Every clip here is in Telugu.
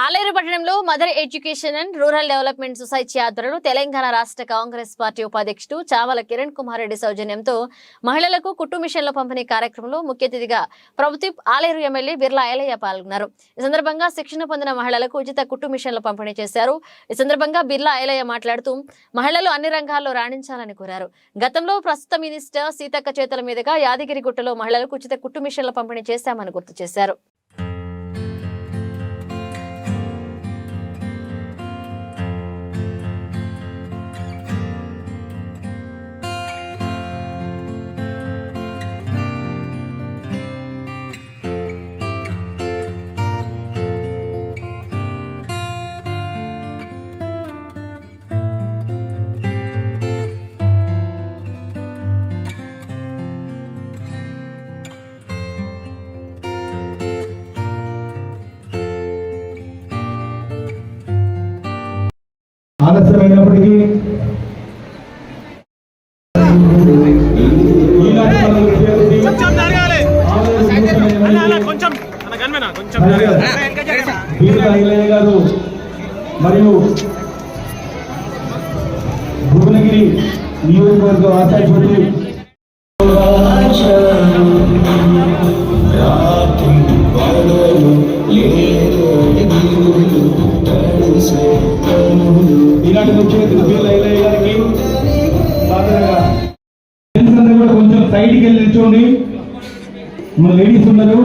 ఆలేరు పట్టణంలో mother education and rural development society ఆధ్వర్యంలో తెలంగాణ రాష్ట్ర కాంగ్రెస్ పార్టీ ఉపాధ్యక్షుడు చావల కిరణ్ కుమార్ రెడ్డి సౌజన్యంతో మహిళలకు కుట్టు మిషన్ల పంపిణీ కార్యక్రమంలో ముఖ్య అతిథిగా ప్రభుత్వ ఆలేరు ఎమ్మెల్యే బిర్లా ఐలయ్య పాల్గొన్నారు. ఈ సందర్భంగా శిక్షణ పొందిన మహిళలకు ఉచిత కుట్టు మిషన్ల పంపిణీ చేశారు. ఈ సందర్భంగా బిర్లా ఐలయ్య మాట్లాడుతూ మహిళలు అన్ని రంగాల్లో రాణించాలని కోరారు. గతంలో ప్రస్తుత మినిస్టర్ సీతక్క చేతుల మీదుగా యాదగిరిగుట్టలో మహిళలకు ఉచిత కుట్టు మిషన్ల పంపిణీ చేశామని గుర్తు చేశారు. ఆలస్యమైనప్పటికీ గారు మరియు భువనగిరి నియోజకవర్గ ఆచార్యుడు సైడ్కి వెళ్ళి నిల్చోండి. మన లేడీస్ ఉన్నారు.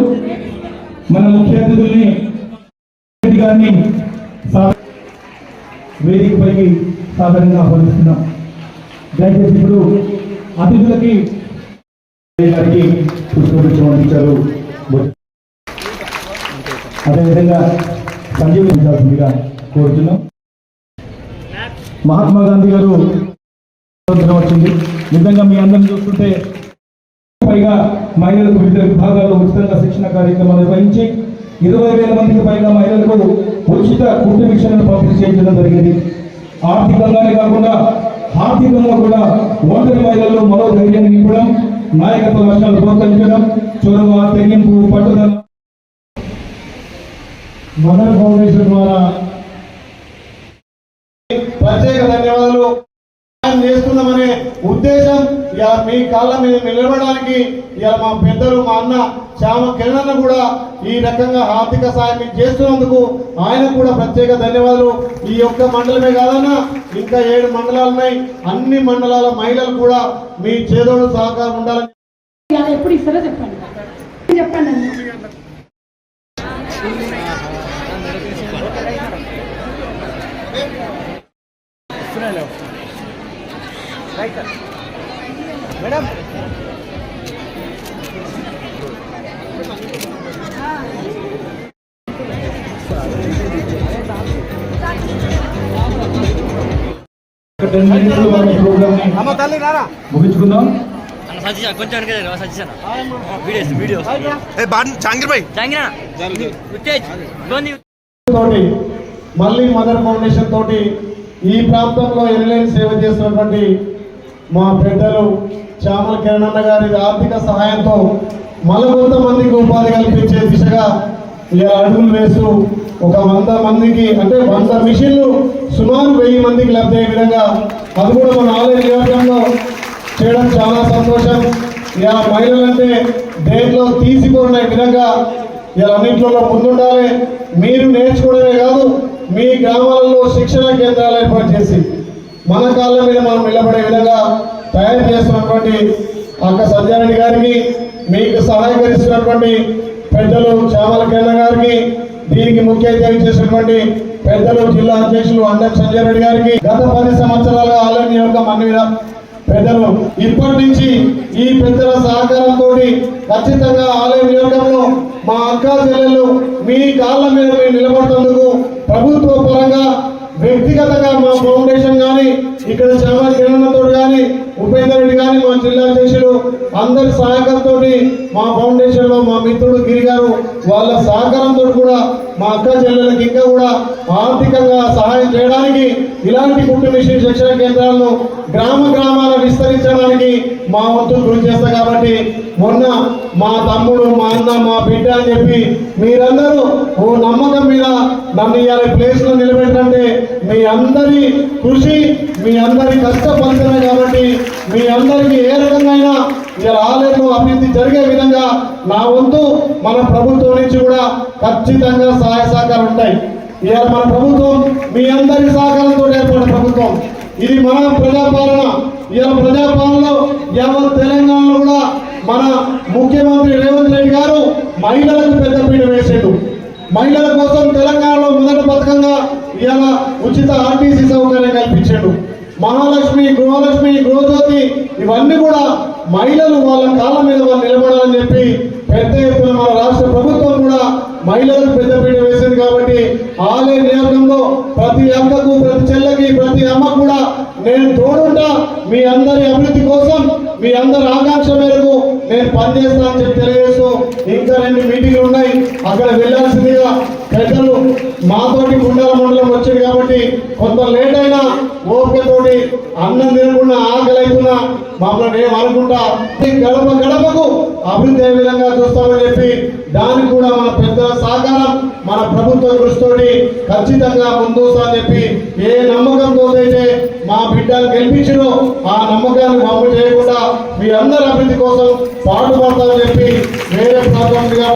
మన ముఖ్య అతిథుల్ని గారిని వేదిక పైకి సాధారణంగా ఆహ్వానిస్తున్నాం. దయచేసి ఇప్పుడు అతిథులకి గారికి పుష్పగుచ్చం అందించారు. అదేవిధంగా సంజీవించాల్సిందిగా కోరుతున్నాం. మహాత్మా గాంధీ గారు వచ్చింది నిజంగా మీ అందరిని చూస్తుంటే పైగా మహిళలకు వివిధ విభాగాల్లో ఉచితంగా శిక్షణ కార్యక్రమాలు నిర్వహించి ఇరవై వేల మందికి పైగా మహిళలకు ఉచిత కుటుంబ శిక్షణను పంపిణీ చేయించడం జరిగింది. ఆర్థికంగానే కాకుండా ఆర్థికంగా కూడా ఒంటరి మహిళల్లో మరో ధైర్యాన్ని నింపడం నాయకత్వ లక్ష్యాలు ప్రోత్సహించడం చొరవ తెగింపు పట్టుదల మదర్ ఫౌండేషన్ ద్వారా ప్రత్యేక ధన్యవాదాలు. సహాయం చేస్తున్నామనే ఉద్దేశం ఇలా మీ కాళ్ళ మీద నిలబడడానికి ఇలా మా పెద్దలు మా అన్న శ్యామ కిరణ్ కూడా ఈ రకంగా ఆర్థిక సాయం చేస్తున్నందుకు ఆయన కూడా ప్రత్యేక ధన్యవాదాలు. ఈ యొక్క మండలమే కాదన్నా ఇంకా ఏడు మండలాలు ఉన్నాయి. అన్ని మండలాల మహిళలు కూడా మీ చేదోడు సహకారం ఉండాలని ఎప్పుడు ఇస్తారో చెప్పండి. చెప్పండి అన్న. ఒక 10 మినిట్స్లో మన ప్రోగ్రామ్ని అమ్మ తల్లి రారా ముగించుకుందాం. అన్న సతీష్ అన్న, కొంచెం వెనక జరగరా సతీష్ అన్న వీడియోస్ వీడియోస్. ఏ బాన్ జాంగిర్. భాయ్ జాంగిరా ఉత్తేజ్ గోంది తోటి మళ్ళీ మదర్ ఫౌండేషన్ తోటి ఈ ప్రాంతంలో ఎనలేని సేవ చేస్తున్నటువంటి మా పెద్దలు చామల కిరణన్న గారి ఆర్థిక సహాయంతో మరికొంత మందికి ఉపాధి కల్పించే దిశగా ఇలా అడుగులు వేస్తూ ఒక వంద మందికి అంటే వంద మిషన్లు సుమారు వెయ్యి మందికి లబ్ధి అయ్యే విధంగా అది కూడా మన ఆలయ నియోజకంలో చేయడం చాలా సంతోషం. ఇలా మహిళలంటే దేంట్లో తీసిపోయిన విధంగా ఇలా అన్నింటిలో ముందుండాలి. మీరు నేర్చుకోవడమే కాదు మీ గ్రామాలలో శిక్షణ కేంద్రాలు ఏర్పాటు చేసి మన కాళ్ళ మీద మనం నిలబడే విధంగా తయారు చేస్తున్నటువంటి అక్క సంజయ్ గారికి మీకు సహాయకరిస్తున్నటువంటి పెద్దలు చామల కేంద్ర గారికి దీనికి ముఖ్య అతిథి చేసినటువంటి పెద్దలు జిల్లా అధ్యక్షులు అండర్ సంజయ్ రెడ్డి గారికి గత పది సంవత్సరాలుగా ఆలయ నియోజకం అన్ని పెద్దలు. ఇప్పటి నుంచి ఈ పెద్దల సహకారంతో ఖచ్చితంగా ఆలయ నియోజకంలో మా అక్క చెల్లెలు మీ కాళ్ళ మీద నిలబడుతున్నందుకు ప్రభుత్వ పరంగా వ్యక్తిగతంగా మా ఫౌండేషన్ కానీ ఇక్కడ చాలా కిరణతో కానీ ఉపేందర్ రెడ్డి కానీ మా జిల్లా అధ్యక్షులు అందరి సహకారంతో మా ఫౌండేషన్లో మా మిత్రుడు గిరి గారు వాళ్ళ సహకారంతో కూడా మా అక్క చెల్లెలకి ఇంకా కూడా ఆర్థికంగా సహాయం చేయడానికి ఇలాంటి కుటుంబ శిక్షణ కేంద్రాలను గ్రామ గ్రామాల విస్తరించడానికి మా వంతు కృషి చేస్తాం కాబట్టి మొన్న మా తమ్ముడు మా అన్న మా బిడ్డ అని చెప్పి మీరందరూ ఓ నమ్మకం మీద నన్ను ఇవాళ ప్లేస్లో నిలబెట్టంటే మీ అందరి కృషి మీ అందరి కష్టపడుతున్నాయి కాబట్టి మీ అందరికీ ఏ రకంగా ఇలా ఆలయంలో అభివృద్ధి జరిగే విధంగా నా వంతు మన ప్రభుత్వం నుంచి కూడా ఖచ్చితంగా సహాయ సహకారాలు ఉంటాయి. ఇవాళ మన ప్రభుత్వం మీ అందరి సహకారంతో ఏర్పడిన ప్రభుత్వం. ఇది మన ప్రజాపాలన. ఇవాళ ప్రజాపాలనలో యావత్ తెలంగాణలో కూడా మన ముఖ్యమంత్రి రేవంత్ రెడ్డి గారు మహిళలకు పెద్దపీట వేసాడు. మహిళల కోసం తెలంగాణలో మొదటి పథకంగా ఇవాళ ఉచిత ఆర్టీసీ సౌకర్యం కల్పించాడు. మహాలక్ష్మి గృహలక్ష్మి గృహజ్యోతి ఇవన్నీ కూడా మహిళలు వాళ్ళ కాళ్ళ మీద వాళ్ళు నిలబడాలని చెప్పి పెద్ద ఎత్తున మన రాష్ట్ర ప్రభుత్వం కూడా మహిళలకు పెద్దపీట వేసింది కాబట్టి ఆలయ నియోజకంలో ప్రతి అక్కకు ప్రతి చెల్లకి ప్రతి అమ్మకు కూడా నేను తోడుంటా మీ అందరి అభివృద్ధి కోసం మీ అందరి ఆకాంక్ష మేరకు నేను పనిచేస్తానని చెప్పి తెలియజేస్తూ ఇంకా రెండు మీటింగ్లు ఉన్నాయి. అక్కడ వెళ్ళాల్సిందిగా పెద్దలు మాతోటి గుండాల మండలం వచ్చింది కాబట్టి కొంత లేట్ అయినా ఓపికతోటి అన్నం తినకుండా ఆకలి అవుతున్నా మమ్మల్ని మేము అనుకుంటా గడప గడపకు అభివృద్ధి ఏ విధంగా చూస్తామని చెప్పి దానికి కూడా మన పెద్దల సహకారం మన ప్రభుత్వ దృష్టితోటి ఖచ్చితంగా ముందు అని చెప్పి ఏ నమ్మకంతో అయితే మా బిడ్డను గెలిపించినో ఆ నమ్మకాన్ని మమ్మ చేయకుండా మీ అందరి అభివృద్ధి కోసం పాటుపడతామని చెప్పి వేరే ప్రాంతంగా